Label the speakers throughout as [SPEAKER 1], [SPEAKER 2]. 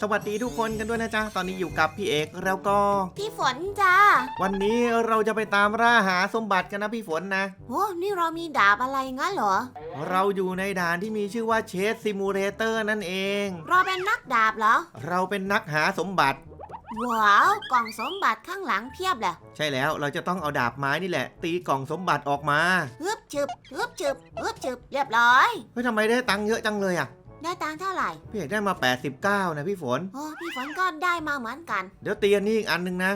[SPEAKER 1] สวัสดีทุกคนกันด้วยนะจ๊ะ ตอนนี้อยู่กับพี่เอกแล้วก็
[SPEAKER 2] พี่ฝนจ้า
[SPEAKER 1] วันนี้เราจะไปตามล่าหาสมบัติกันนะพี่ฝนนะ
[SPEAKER 2] โอ้นี่เรามีดาบอะไรงั้นเหรอ
[SPEAKER 1] เราอยู่ในด่านที่มีชื่อว่าเชสซิมูเลเตอร์นั่นเอง
[SPEAKER 2] เราเป็นนักดาบเหรอ
[SPEAKER 1] เราเป็นนักหาสมบัติ
[SPEAKER 2] ว้าว กล่องสมบัติข้างหลังเพียบเลย
[SPEAKER 1] ใช่แล้วเราจะต้องเอาดาบไม้นี่แหละ ตีกล่องสมบัติออกมา
[SPEAKER 2] ฮึบฉึบฮึบฉึบฮึบฉึบเรียบร้อย
[SPEAKER 1] เฮ้ยทำไมได้ตังค์เยอะจังเลยอะ
[SPEAKER 2] ได้ตังค์เท่าไหร่
[SPEAKER 1] พี่เอกได้มา 89 นะพี่ฝน
[SPEAKER 2] โอ้พี่ฝนก็ได้มาเหมือนกัน
[SPEAKER 1] เดี๋ยวตีอันนี้อีกอันหนึงนะ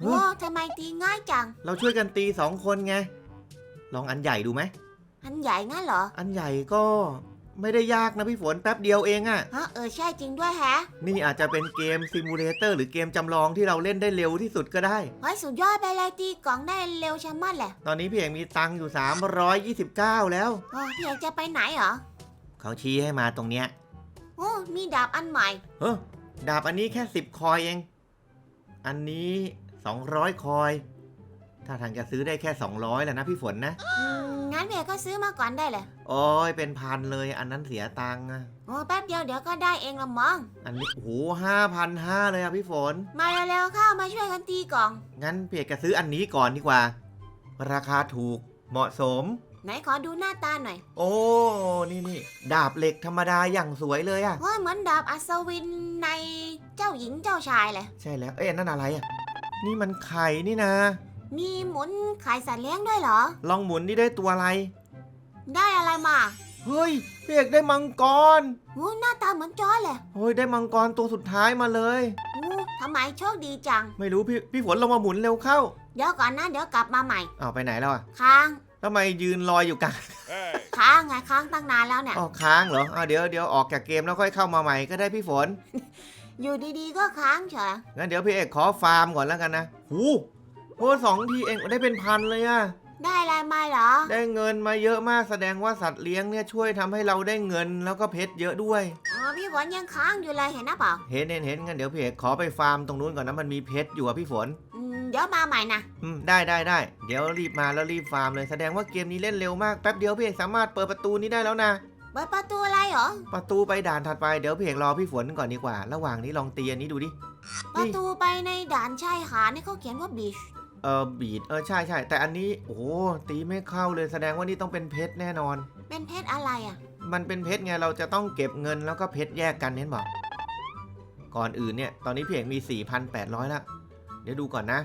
[SPEAKER 1] เฮ้
[SPEAKER 2] โอ้
[SPEAKER 1] ย
[SPEAKER 2] ทำไมตีง่ายจัง
[SPEAKER 1] เราช่วยกันตีสองคนไง ลองอันใหญ่ดูไหม
[SPEAKER 2] อันใหญ่งั้นเหรอ
[SPEAKER 1] อันใหญ่ก็ไม่ได้ยากนะพี่ฝนแป๊บเดียวเองอะ
[SPEAKER 2] ฮะเออใช่จริงด้วยแฮะ
[SPEAKER 1] นี่อาจจะเป็นเกมซิมูเลเตอร์หรือเกมจำลองที่เราเล่นได้เร็วที่สุดก็ได้
[SPEAKER 2] เฮ้ยสุดยอดไปเลยตีกล่องได้เร็วชะมัดแหละ
[SPEAKER 1] ตอนนี้พี่เอกมีตังค์อยู่ 329 แล้ว
[SPEAKER 2] โอ้พี่เอกจะไปไหนเหรอ
[SPEAKER 1] เขาชี้ให้มาตรงเนี้ย
[SPEAKER 2] โอ้มีดาบอันใหม่
[SPEAKER 1] เฮ้อดาบอันนี้แค่10คอยเอง อันนี้200คอย ถ้าทางจะซื้อได้แค่200แหละนะพี่ฝนนะ
[SPEAKER 2] อืมงั้นพี่เอกก็ซื้อมาก่อนได้เลย
[SPEAKER 1] โอ้ยเป็นพันเลยอันนั้นเสียตังค์อะ
[SPEAKER 2] โอ้แป๊บเดียวเดี๋ยวก็ได้เองละมั้ง
[SPEAKER 1] อันนี้โอ้โหห้าพันห้าเลยอะพี่ฝน
[SPEAKER 2] มาเร็วๆเข้ามาช่วยกันตีกล่อง
[SPEAKER 1] งั้นพี่เอกจะซื้ออันนี้ก่อนดีกว่า ราคาถูกเหมาะสม
[SPEAKER 2] ไหนขอดูหน้าตาหน่อย
[SPEAKER 1] โอ้ นี่นี่ดาบเหล็กธรรมดาอย่างสวยเลยอะ
[SPEAKER 2] ว่าเหมือนดาบอัศวินในเจ้าหญิงเจ้าชายเลย
[SPEAKER 1] ใช่แล้ว เอ๊ะนั่นอะไรอะนี่มันไข่นี่นะ
[SPEAKER 2] มีหมุนขายสัตว์เลี้ยงด้วยเหรอ
[SPEAKER 1] ลองหมุนนี่ได้ตัวอะไร
[SPEAKER 2] ได้อะไรมา
[SPEAKER 1] เฮ้ยพี่เอกได้มังกร
[SPEAKER 2] โอ้หน้าตาเหมือนจอยเลย
[SPEAKER 1] เฮ้ยได้มังกรตัวสุดท้ายมาเลย
[SPEAKER 2] โอ้ทำไมโชคดีจัง
[SPEAKER 1] ไม่รู้พี่พี่ฝนลงมาหมุนเร็วเข้า
[SPEAKER 2] เดี๋ยวก่อนนะเดี๋ยวกลับมาใหม่
[SPEAKER 1] อ้าวไปไหนแล้วอะ
[SPEAKER 2] ค้าง
[SPEAKER 1] ทำไมยืนลอยอยู่กลาง
[SPEAKER 2] ค้างไงค้างตั้งนานแล้วเนี่ย
[SPEAKER 1] อ๋อค้างเหรออ้าวเดี๋ยวเดี๋ยวออกจากเกมแล้วค่อยเข้ามาใหม่ก็ได้พี่ฝน
[SPEAKER 2] อยู่ดีๆก็ค้างเฉย
[SPEAKER 1] งั้นเดี๋ยวพี่เอกขอฟาร์มก่อนแล้วกันนะหูโอ้สองทีเองได้เป็นพันเลยอะ
[SPEAKER 2] ได้อะไรมาเหรอ
[SPEAKER 1] ได้เงินมาเยอะมากแสดงว่าสัตว์เลี้ยงเนี่ยช่วยทำให้เราได้เงินแล้วก็เพชรเยอะด้วย
[SPEAKER 2] อ๋อพี่ฝนยังค้างอยู่เลยเห็นนะเปล่า
[SPEAKER 1] เห็นเห็นเห็นงั้นเดี๋ยวพี่เอกขอไปฟาร์มตรงนู้นก่อนนะมันมีเพชรอยู่อะพี่ฝน
[SPEAKER 2] อืม เดี๋ยวมาใหม่นะ
[SPEAKER 1] อืมได้ได้ได้เดี๋ยวรีบมาแล้วรีบฟาร์มเลยแสดงว่าเกมนี้เล่นเร็วมากแป๊บเดียวพี่เอกสามารถเปิดประตูนี้ได้แล้วนะ
[SPEAKER 2] เปิดประตูอะไรเหรอ
[SPEAKER 1] ประตูไปด่านถัดไปเดี๋ยวพี่เอกรอพี่ฝนก่อนดีกว่า ระหว่างนี้ลองตีอันนี้ดูดิ
[SPEAKER 2] ประตูไปในด่านชายหาดนี่เขาเขียนว่าบีช
[SPEAKER 1] เออบีดเออใช่ใช่แต่อันนี้โอ้โหตีไม่เข้าเลยแสดงว่านี่ต้องเป็นเพชรแน่นอน
[SPEAKER 2] เป็นเพชรอะไรอะ
[SPEAKER 1] มันเป็นเพชรไงเราจะต้องเก็บเงินแล้วก็เพชรแยกกันเห็นบอกก่อนอื่นเนี่ยตอนนี้พี่เอกมี 4,800แล้ว เดี๋ยวดูก่อนนะ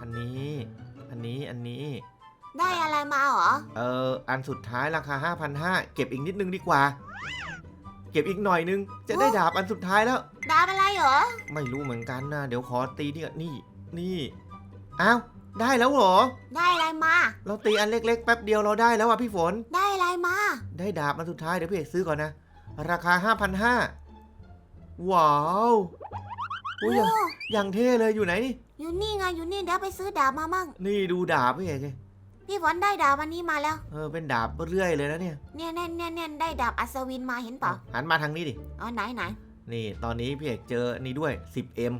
[SPEAKER 1] อันนี้ อันนี้ อันนี้
[SPEAKER 2] ได้อะไรมาเหรอ
[SPEAKER 1] เอออันสุดท้ายราคา 5,500 เก็บอีกนิดนึงดีกว่า เก็บอีกหน่อยนึง จะได้ดาบอันสุดท้ายแล้ว
[SPEAKER 2] ดาบอะไรเหรอ
[SPEAKER 1] ไม่รู้เหมือนกันนะ เดี๋ยวขอตีนี่ก่อนนี่ นี่ อ้าว ได้แล้วเหรอ
[SPEAKER 2] ได้อะไรมา
[SPEAKER 1] เราตีอันเล็กๆแป๊บเดียวเราได้แล้วอะพี่ฝน
[SPEAKER 2] ได้อะไรมา
[SPEAKER 1] ได้ดาบอันสุดท้ายเดี๋ยวพี่เอกซื้อก่อนนะ ราคา 5,500 ว้าวอุ้ยอย่าง
[SPEAKER 2] โอ้
[SPEAKER 1] อย่างเท่เลยอยู่ไหนนี่
[SPEAKER 2] อยู่นี่ไงอยู่นี่เดี๋ยวไปซื้อดาบมามั่ง
[SPEAKER 1] นี่ดูดาบพี่เอกสิ
[SPEAKER 2] พี่ฝนได้ดาบวันนี้มาแล้ว
[SPEAKER 1] เออเป็นดาบเรื่อยเลยนะเนี่ย
[SPEAKER 2] เนี่ยเนี่ยเนี่ยเนี่ยได้ดาบอัศวินมาเห็นเปล่า
[SPEAKER 1] หันมาทางนี้ดิ
[SPEAKER 2] อ๋อไหนไหน
[SPEAKER 1] นี่ตอนนี้พี่เอกเจอนี่ด้วย 10M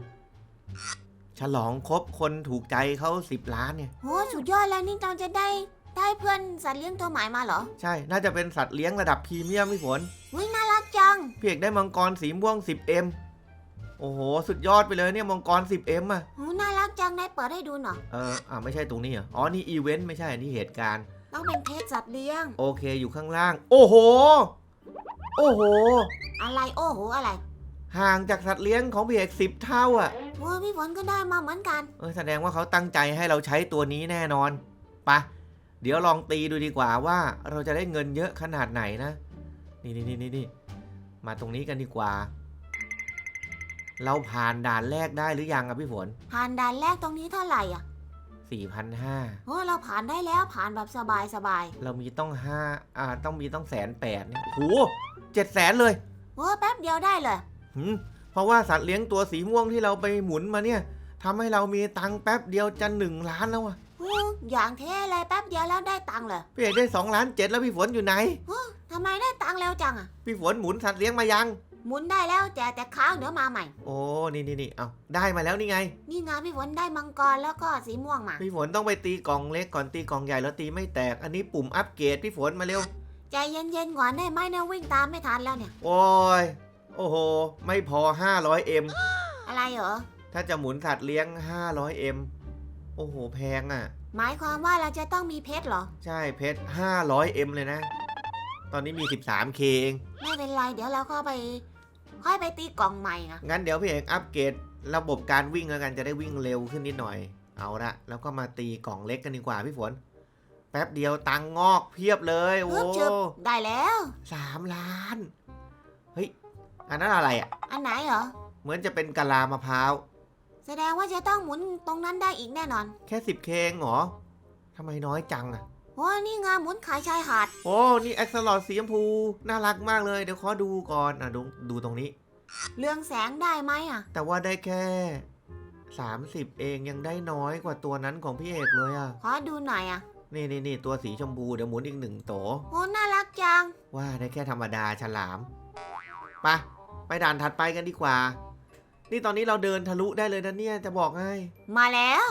[SPEAKER 1] ฉลองครบคนถูกใจเขา 10 ล้านเนี่ย
[SPEAKER 2] โหสุดยอดแล้วนี่เราจะได้ได้เพื่อนสัตว์เลี้ยงตัวใหม่มาเหรอ
[SPEAKER 1] ใช่น่าจะเป็นสัตว์เลี้ยงระดับพรีเมียมพี่ฝน
[SPEAKER 2] อุ้ยน่ารักจัง
[SPEAKER 1] พี่เอกได้มังกรสีม่วง 10M โอ้โห สุดยอดไปเลยเนี่ยมังกร 10M อะ
[SPEAKER 2] โหน่ารั กจังได้เปิดให้ดูหน่อย
[SPEAKER 1] เอออ่าไม่ใช่ตรงนี้เหรอ อ๋อ นี่อีเวนต์ไม่ใช่อันนี้เหตุการณ์
[SPEAKER 2] ต้องเป็นเพชรสัตว์เลี้ยง
[SPEAKER 1] โอเค อยู่ข้างล่าง โอ้โห โอ้โห
[SPEAKER 2] อะไรโอ้โหอะไร
[SPEAKER 1] ห่างจากสัตว์เลี้ยงของพี่เอกสิบเท่าอะ
[SPEAKER 2] โอ้ยพี่ฝนก็ได้มาเหมือนกัน
[SPEAKER 1] เออแสดงว่าเขาตั้งใจให้เราใช้ตัวนี้แน่นอนไปะเดี๋ยวลองตีดูดีกว่าว่าเราจะได้เงินเยอะขนาดไหนนะ นี่นี่นี่นี่นี่มาตรงนี้กันดีกว่า เราผ่านด่านแรกได้หรือยังอะพี่ฝน
[SPEAKER 2] ผ่านด่านแรกตรงนี้เท่าไหร่อะ
[SPEAKER 1] 4,500
[SPEAKER 2] โอ้เราผ่านได้แล้วผ่านแบบสบายสบาย
[SPEAKER 1] เรามีต้องห้าอ่าต้องมีต้องแสนแปดเนี่ยโหเจ็ดแสนเลย
[SPEAKER 2] โอ้แป๊บเดียวได้เลย
[SPEAKER 1] หืมเพราะว่าสัตว์เลี้ยงตัวสีม่วงที่เราไปหมุนมาเนี่ยทำให้เรามีตังค์แป๊บเดียวจะหนึ่งล้านแล้วอะ
[SPEAKER 2] โอ้อย่างเท่เลยแป๊บเดียวแล้วได้ตังค์เลย
[SPEAKER 1] พี่เอกได้สองล้านเจ็ดแล้วพี่ฝนอยู่ไหน
[SPEAKER 2] ทำไมได้ตังค์เร็วจังอะ
[SPEAKER 1] พี่ฝนหมุนสัตว์เลี้ยงมายัง
[SPEAKER 2] หมุนได้แล้วแต่แต่ค้างเดี๋ยวมาใหม่
[SPEAKER 1] โอ้ นี่นี่นี่เอาได้มาแล้วนี่ไง
[SPEAKER 2] นี่ไงพี่ฝนได้มังกรแล้วก็สีม่วงมา
[SPEAKER 1] พี่ฝนต้องไปตีกล่องเล็กก่อนตีกล่องใหญ่แล้วตีไม่แตก อันนี้ปุ่มอัปเกรดพี่ฝนมาเร็ว
[SPEAKER 2] ใจเย็นๆก่อนได้ไหมเนี่ยวิ่งตามไม่ทันแล้วเนี่ย
[SPEAKER 1] โอ้ยโโอ้โห ไม่พอ 500M
[SPEAKER 2] อะไรเหรอ
[SPEAKER 1] ถ้าจะหมุนสัตว์เลี้ยง 500M โอ้โห แพงอะ
[SPEAKER 2] หมายความว่าเราจะต้องมีเพชรเหรอ
[SPEAKER 1] ใช่ เพชร 500M เลยนะ ตอนนี้มี 13K เอง
[SPEAKER 2] ไม่เป็นไรเดี๋ยวเราก็ไป ค่อยไปตีกล่องใหม่นะ
[SPEAKER 1] งั้นเดี๋ยวพี่เอกอัปเกรดระบบการวิ่งแล้วกันจะได้วิ่งเร็วขึ้นนิดหน่อย เอาละแล้วก็มาตีกล่องเล็กกันดีกว่าพี่ฝน แป๊บเดียวตังค์งอกเพียบเลยโอ้
[SPEAKER 2] เพิ่มชึบได้แล้ว
[SPEAKER 1] สามล้าน เฮ้ย อันนั้นอะไรอะ
[SPEAKER 2] อันไหนเหรอ
[SPEAKER 1] เหมือนจะเป็นกะลามะพร้าว
[SPEAKER 2] แสดงว่าจะต้องหมุนตรงนั้นได้อีกแน่นอน
[SPEAKER 1] แค่สิบเคงเหรอทำไมน้อยจังอะ
[SPEAKER 2] โอ้นี่ไงหมุนขายชายหาด
[SPEAKER 1] โอ้ นี่แอ็กซ์ลอดสีชมพู น่ารักมากเลย เดี๋ยวขอดูก่อนอะดูดูตรงนี้
[SPEAKER 2] เรืองแสงได้ไหมอะ
[SPEAKER 1] แต่ว่าได้แค่ 30 เองยังได้น้อยกว่าตัวนั้นของพี่เอกเลยอะ
[SPEAKER 2] ขอดูหน่อยอะ
[SPEAKER 1] นี่นี่นี่ตัวสีชมพูเดี๋ยวหมุนอีกหนึ่งโต
[SPEAKER 2] โอ้น่ารักจัง
[SPEAKER 1] ว่าได้แค่ธรรมดาฉลามไปไปด่านถัดไปกันดีกว่า นี่ตอนนี้เราเดินทะลุได้เลยนะเนี่ยจะบอกให้
[SPEAKER 2] มาแล้ว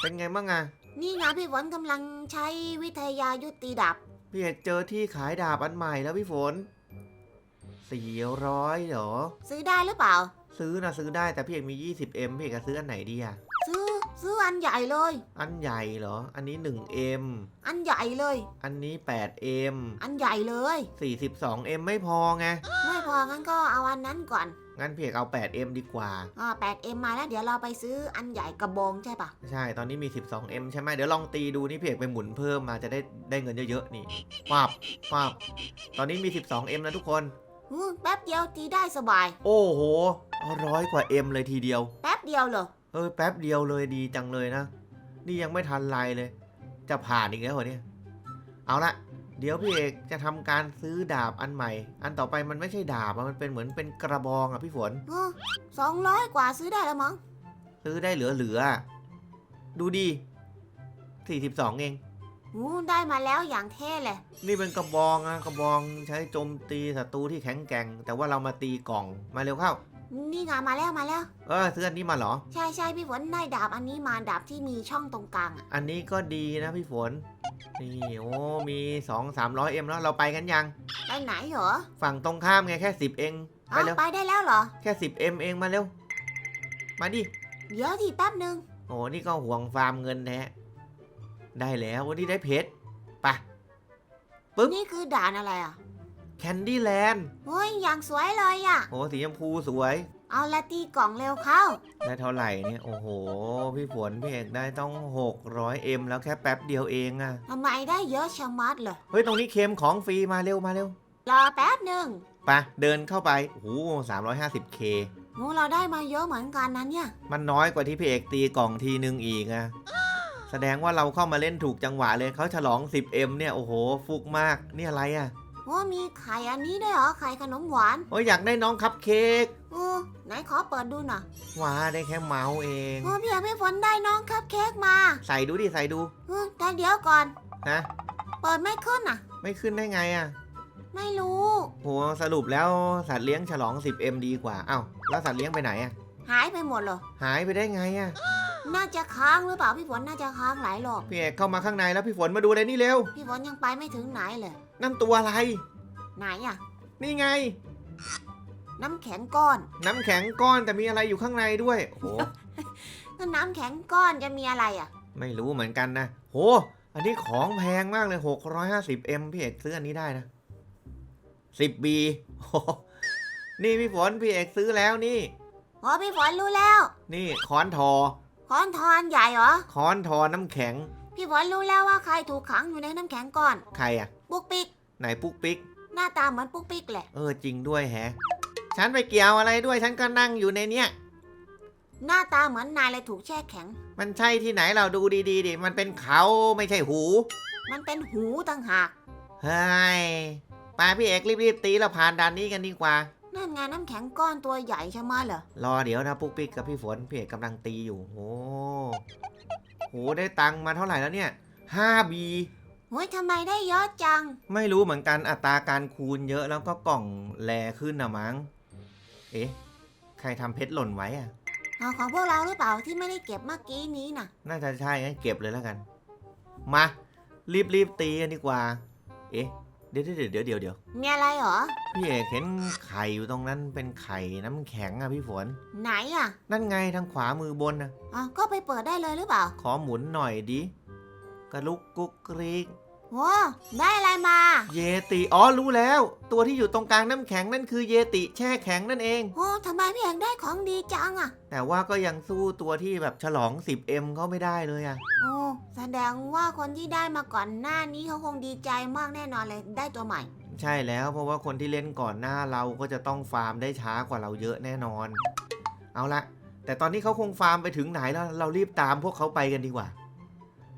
[SPEAKER 1] เป็นไงบ้างอะ
[SPEAKER 2] นี่ไงพี่ฝนกำลังใช้วิทยายุติดับ
[SPEAKER 1] พี่เอกเจอที่ขายดาบอันใหม่แล้วพี่ฝนสี่ร้อยเหรอ
[SPEAKER 2] ซื้อได้หรือเปล่า
[SPEAKER 1] ซื้อนะซื้อได้แต่พี่เอกมี 20M พี่เอกจะซื้ออันไหนดีอะ
[SPEAKER 2] ซื้อ ซื้ออันใหญ่เลย
[SPEAKER 1] อันใหญ่เหรอ อันนี้ 1M
[SPEAKER 2] อันใหญ่เลย
[SPEAKER 1] อันนี้ 8M
[SPEAKER 2] อันใหญ่เลย
[SPEAKER 1] 42M ไม่พอไง
[SPEAKER 2] ไม่พองั้นก็เอาอันนั้นก่อน
[SPEAKER 1] งั้นพี่เอกเอา 8M ดีกว่า
[SPEAKER 2] อ่า 8M มาแล้วเดี๋ยวเราไปซื้ออันใหญ่กระบองใช่ปะ
[SPEAKER 1] ใช่ ตอนนี้มี 12M ใช่ไหมเดี๋ยวลองตีดูนี่พี่เอกไปหมุนเพิ่มมาจะได้ได้เงินเยอะๆนี่ปับปับตอนนี้มี 12M นะทุกคน
[SPEAKER 2] อืมแป๊บเดียวตีได้สบาย
[SPEAKER 1] โอ้โหร้อยกว่า M เลยทีเดียว
[SPEAKER 2] แป๊บเดียวเหรอ
[SPEAKER 1] เออแป๊บเดียวเลยดีจังเลยนะ นี่ยังไม่ทันไรเลย จะผ่านอีกแล้วเหรอเนี่ย เอาละเดี๋ยวพี่เอกจะทำการซื้อดาบอันใหม่ อันต่อไปมันไม่ใช่ดาบอะมันเป็นเหมือนเป็นกระบองอะพี่ฝน
[SPEAKER 2] สองร้อยกว่าซื้อได้แล้วมั้ง
[SPEAKER 1] ซื้อได้เหลือๆอะดูดี42เอง
[SPEAKER 2] อู้ได้มาแล้วอย่างเท่เลย
[SPEAKER 1] นี่เป็นกระบองอะกระบองใช้โจมตีศัตรูที่แข็งแกร่ง แต่ว่าเรามาตีกล่องมาเร็วเข้า
[SPEAKER 2] นี่ไงมาแล้วมาแล้ว
[SPEAKER 1] เออซื้ออันนี้มาเหรอ
[SPEAKER 2] ใช่ใช่พี่ฝนได้ดาบอันนี้มาดาบที่มีช่องตรงกลางอะ
[SPEAKER 1] อันนี้ก็ดีนะพี่ฝน นี่โอ้ มี2 300เอ็มแล้วเราไปกันยัง
[SPEAKER 2] ไปไหนเหรอ
[SPEAKER 1] ฝั่งตรงข้ามไงแค่ 10 เอง ไป
[SPEAKER 2] เอา
[SPEAKER 1] เร็ว
[SPEAKER 2] ไปได้แล้วเหรอ
[SPEAKER 1] แค่ 10เอ็มเองมาเร็ว มาดิ
[SPEAKER 2] เดี๋ยวทีแป๊บหนึ่ง
[SPEAKER 1] โอ้นี่ก็ห่วงฟาร์มเงินแท้ได้แล้ววันนี้ได้เพชรไปปึ๊บ
[SPEAKER 2] นี่คือด่านอะไรอะ
[SPEAKER 1] แคนดี้แลนด์
[SPEAKER 2] เฮ้ยอย่างสวยเลยอะ
[SPEAKER 1] โอ้สีชมพูสวย
[SPEAKER 2] เอาละตีกล่องเร็วเข้า
[SPEAKER 1] ได้เท่าไหร่เนี่ย โอ้โห พี่ฝนพี่เอกได้ต้อง 600 M แล้วแค่แป๊บเดียวเองอะ
[SPEAKER 2] ทำไมได้เยอะชะมัดเลย
[SPEAKER 1] เฮ้ย ตรงนี้เค็มของฟรีมาเร็วมาเร็ว
[SPEAKER 2] รอแป๊บหนึ่ง
[SPEAKER 1] ไปเดินเข้าไปโอ้โห 350K
[SPEAKER 2] โอ้เราได้มาเยอะเหมือนกันนะเนี่ย
[SPEAKER 1] มันน้อยกว่าที่พี่เอกตีกล่องทีนึงอีกอะแสดงว่าเราเข้ามาเล่นถูกจังหวะเลยเขาฉลอง 10M เนี่ย โอ้โห ฟุกมาก นี่อะไรอะ
[SPEAKER 2] โอ้มีไข่อันนี้ด้วยเหรอไข่ขนมหวาน
[SPEAKER 1] โอ้ยอยากได้น้องคัพเค้ก
[SPEAKER 2] เออไหนขอเปิดดูหน่อย
[SPEAKER 1] ว้าได้แค่เมาส์เอง
[SPEAKER 2] โอ้พี่พี่ฝนได้น้องคัพเค้กมา
[SPEAKER 1] ใส่ดูดิใส่ดู
[SPEAKER 2] เออแต่เดี๋ยวก่อน
[SPEAKER 1] นะ
[SPEAKER 2] เปิดไม่ขึ้นอะ
[SPEAKER 1] ไม่ขึ้นได้ไงอะ
[SPEAKER 2] ไม่รู้
[SPEAKER 1] โหสรุปแล้วสัตว์เลี้ยงฉลอง 10M ดีกว่าเอ้าแล้วสัตว์เลี้ยงไปไหนอะ
[SPEAKER 2] หายไปหมดเลย
[SPEAKER 1] หายไปได้ไงอะ
[SPEAKER 2] น่าจะค้างหรือเปล่าพี่ฝนน่าจะค้างหลายรอบ
[SPEAKER 1] พี่เอกเข้ามาข้างในแล้วพี่ฝนมาดูเลยนี่เร็ว
[SPEAKER 2] พี่ฝนยังไปไม่ถึงไหนเลย
[SPEAKER 1] นั่นตัวอะไร
[SPEAKER 2] ไหนอะ
[SPEAKER 1] นี่ไง
[SPEAKER 2] น้ำแข็งก้อน
[SPEAKER 1] น้ำแข็งก้อนแต่มีอะไรอยู่ข้างในด้วยโห
[SPEAKER 2] ก็น้ำแข็งก้อนจะมีอะไรอะ
[SPEAKER 1] ไม่รู้เหมือนกันนะ โห อันนี้ของแพงมากเลย 650M พี่เอกซื้ออันนี้ได้นะ 10B โอ้โหนี่พี่ฝนพี่เอกซื้อแล้วนี่
[SPEAKER 2] อ๋อพี่ฝนรู้แล้ว
[SPEAKER 1] นี่ค้อนทอ
[SPEAKER 2] ค้อนทอนใหญ่เหรอ
[SPEAKER 1] ค้อนทอน้ำแข็ง
[SPEAKER 2] พี่ฝนรู้แล้วว่าใครถูกขังอยู่ในน้ำแข็งก้อน
[SPEAKER 1] ใครอะ
[SPEAKER 2] ปุ๊กปิ๊ก
[SPEAKER 1] ไหนปุ๊กปิ๊ก
[SPEAKER 2] หน้าตาเหมือนปุ๊กปิ๊กแหละ
[SPEAKER 1] เออจริงด้วยแฮะ ฉันไปเกี่ยวอะไรด้วยฉันก็นั่งอยู่ในเนี้ย
[SPEAKER 2] หน้าตาเหมือนนายเลยถูกแช่แข็ง
[SPEAKER 1] มันใช่ที่ไหนเราดูดีๆดิ มันเป็นเขาไม่ใช่หู
[SPEAKER 2] มันเป็นหูต่างหาก
[SPEAKER 1] เฮ้ยไปพี่เอกรีบๆตีเราผ่านด่านนี้กันดีกว่า
[SPEAKER 2] นั่นไงน้ำแข็งก้อนตัวใหญ่ใช่ไหมเหรอ
[SPEAKER 1] รอเดี๋ยวนะปุ๊กปิ๊กกับพี่ฝนพี่เอกกำลังตีอยู่ โอ้โหได้ตังค์มาเท่าไหร่แล้วเนี่ย 5B
[SPEAKER 2] เฮ้ยทำไมได้เยอะจัง
[SPEAKER 1] ไม่รู้เหมือนกันอัตราการคูณเยอะแล้วก็กล่องแลขึ้นนะมั้ง เอ๊ะ ใครทำเพชรหล่นไว้อะ
[SPEAKER 2] เอาของพวกเราหรือเปล่าที่ไม่ได้เก็บเมื่อกี้นี้น่ะ
[SPEAKER 1] น่าจะใช่งั้นเก็บเลยแล้วกัน มา รีบรีบๆตีกันดีกว่า เอ๊ะ เดี๋ยวเดี๋ยวเดี๋ยวเดี๋ยวเดี๋ยว
[SPEAKER 2] มีอะไรเหรอ
[SPEAKER 1] พี่เอกเห็นไข่อยู่ตรงนั้นเป็นไข่น้ำแข็งอะพี่ฝน
[SPEAKER 2] ไหนอะ
[SPEAKER 1] นั่นไงทางขวามือบนนะ
[SPEAKER 2] อ๋อก็ไปเปิดได้เลยหรือเปล่า
[SPEAKER 1] ขอหมุนหน่อยดิกระลุกกุกกริก
[SPEAKER 2] โอ้ได้อะไรมา
[SPEAKER 1] เยติอ๋อรู้แล้ว ตัวที่อยู่ตรงกลางน้ำแข็งนั่นคือเยติแช่แข็งนั่นเอง
[SPEAKER 2] โอ้ทำไมพี่เอกได้ของดีจังอะ
[SPEAKER 1] แต่ว่าก็ยังสู้ตัวที่แบบฉลอง 10M เขาไม่ได้เลยอะ
[SPEAKER 2] โอ้แสดงว่าคนที่ได้มาก่อนหน้านี้เขาคงดีใจมากแน่นอนเลยได้ตัวใหม่
[SPEAKER 1] ใช่แล้วเพราะว่าคนที่เล่นก่อนหน้าเราก็จะต้องฟาร์มได้ช้ากว่าเราเยอะแน่นอน เอาละแต่ตอนนี้เขาคงฟาร์มไปถึงไหนแล้วเรารีบตามพวกเขาไปกันดีกว่า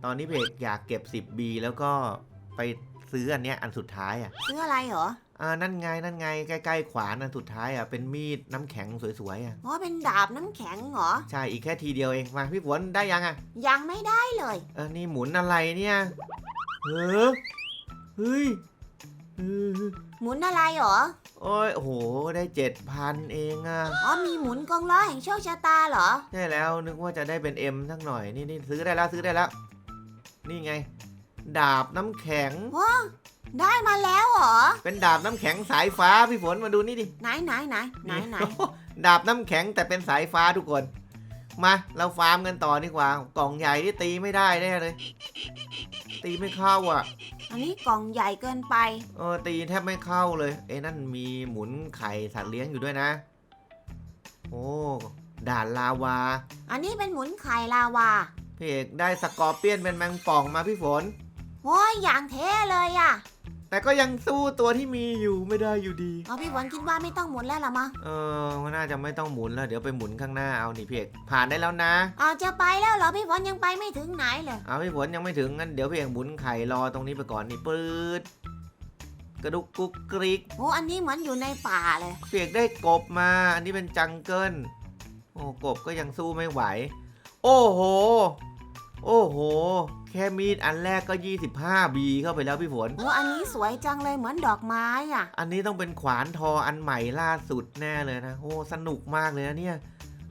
[SPEAKER 1] ตอนนี้เพกอยากเก็บ 10B แล้วก็ไปซื้ออันเนี้ยอันสุดท้ายอะ
[SPEAKER 2] ซื้ออะไรเหรอ
[SPEAKER 1] อ่านั่นไงนั่นไงใกล้ๆขวานอันสุดท้ายอะเป็นมีดน้ำแข็งสวยๆอะ
[SPEAKER 2] อ๋อ เป็นดาบน้ำแข็งเหรอ
[SPEAKER 1] ใช่อีกแค่ทีเดียวเองมาพี่ฝนได้ยังอะ
[SPEAKER 2] ยังไม่ได้เลย
[SPEAKER 1] เออนี่หมุนอะไรเนี่ยเออเฮ้ยเออ
[SPEAKER 2] หมุนอะไรเหรอ
[SPEAKER 1] โอ้ยโอ้โหได้เจ็ดพันเองอะ
[SPEAKER 2] อ๋อ มีหมุนกองล้อแห่งโชคชะตาเหรอ
[SPEAKER 1] ใช่แล้วนึกว่าจะได้เป็น M สักหน่อยนี่นี่ซื้อได้แล้วซื้อได้แล้ว นี่ไง ดาบน้ำแข็ง
[SPEAKER 2] ว้าได้มาแล้วเหรอ
[SPEAKER 1] เป็นดาบน้ำแข็งสายฟ้าพี่ฝนมาดูนี่ดิ
[SPEAKER 2] ไหนไหนไหนไหนไหน
[SPEAKER 1] ดาบน้ำแข็งแต่เป็นสายฟ้าทุกคน มาเราฟาร์มกันต่อดีกว่า กล่องใหญ่ที่ตีไม่ได้แน่เลย ตีไม่เข้าอะ
[SPEAKER 2] อันนี้กล่องใหญ่เกินไป
[SPEAKER 1] เออตีแทบไม่เข้าเลยเอ้นั่นมีหมุนไข่สัตว์เลี้ยงอยู่ด้วยนะ โอ้ด่านลาวา
[SPEAKER 2] อันนี้เป็นหมุนไข่ลาวา
[SPEAKER 1] พี่เอกได้สกอร์เปียนเป็นแมงป่องมาพี่ฝน
[SPEAKER 2] โอ้ยอย่างเท่เลยอะ
[SPEAKER 1] แต่ก็ยังสู้ตัวที่มีอยู่ไม่ได้อยู่ดี
[SPEAKER 2] อ๋อพี่ฝนคิดว่าไม่ต้องหมุนแล้วล่ะมั้ง
[SPEAKER 1] เออมันน่าจะไม่ต้องหมุนแล้วเดี๋ยวไปหมุนข้างหน้าเอานี่พี่เอกผ่านได้แล้วนะ
[SPEAKER 2] อ๋อจะไปแล้วเหรอพี่ฝนยังไปไม่ถึงไหนเลย
[SPEAKER 1] เอาพี่ฝนยังไม่ถึงงั้นเดี๋ยวพี่เอกหมุนไข่รอตรงนี้ไปก่อนนี่ปืดกระดุกกุกกริก
[SPEAKER 2] โอ้อันนี้เหมือนอยู่ในป่าเลย
[SPEAKER 1] พี่เอกได้กบมา อันนี้เป็นจังเกิลโอ้กบก็ยังสู้ไม่ไหว โอ้โห โอ้โห แค่มีดอันแรกก็ 25B เข้าไปแล้วพี่ฝน
[SPEAKER 2] โอ้อันนี้สวยจังเลยเหมือนดอกไม้อะ
[SPEAKER 1] อันนี้ต้องเป็นขวานทออันใหม่ล่าสุดแน่เลยนะ โอ้สนุกมากเลยนะเนี่ย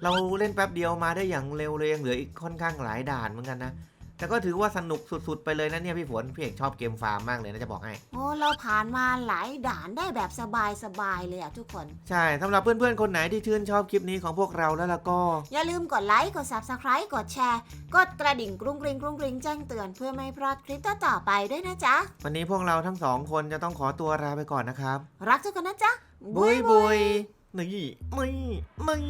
[SPEAKER 1] เราเล่นแป๊บเดียวมาได้อย่างเร็วเลยยังเหลืออีกค่อนข้างหลายด่านเหมือนกันนะ แต่ก็ถือว่าสนุกสุดๆ ไปเลยนะเนี่ยพี่ฝน พี่เอกชอบเกมฟาร์มมากเลยนะจะบอกให้
[SPEAKER 2] โอ้เราผ่านมาหลายด่านได้แบบสบายๆเลยอะทุกคน
[SPEAKER 1] ใช่สำหรับเพื่อนๆ คนไหนที่ชื่นชอบคลิปนี้ของพวกเราแล้วล่ะก็
[SPEAKER 2] อย่าลืมกดไลค์ กด subscribe กดแชร์ กดกระดิ่งกรุงกริงกรุงกริงแจ้งเตือนเพื่อไม่พลาดคลิปต่อๆไปด้วยนะจ๊ะ
[SPEAKER 1] วันนี้พวกเราทั้งสองคนจะต้องขอตัวลาไปก่อนนะครับ
[SPEAKER 2] รักทุกคนนะจ๊ะ
[SPEAKER 1] บุยบุยนี่นี่นี่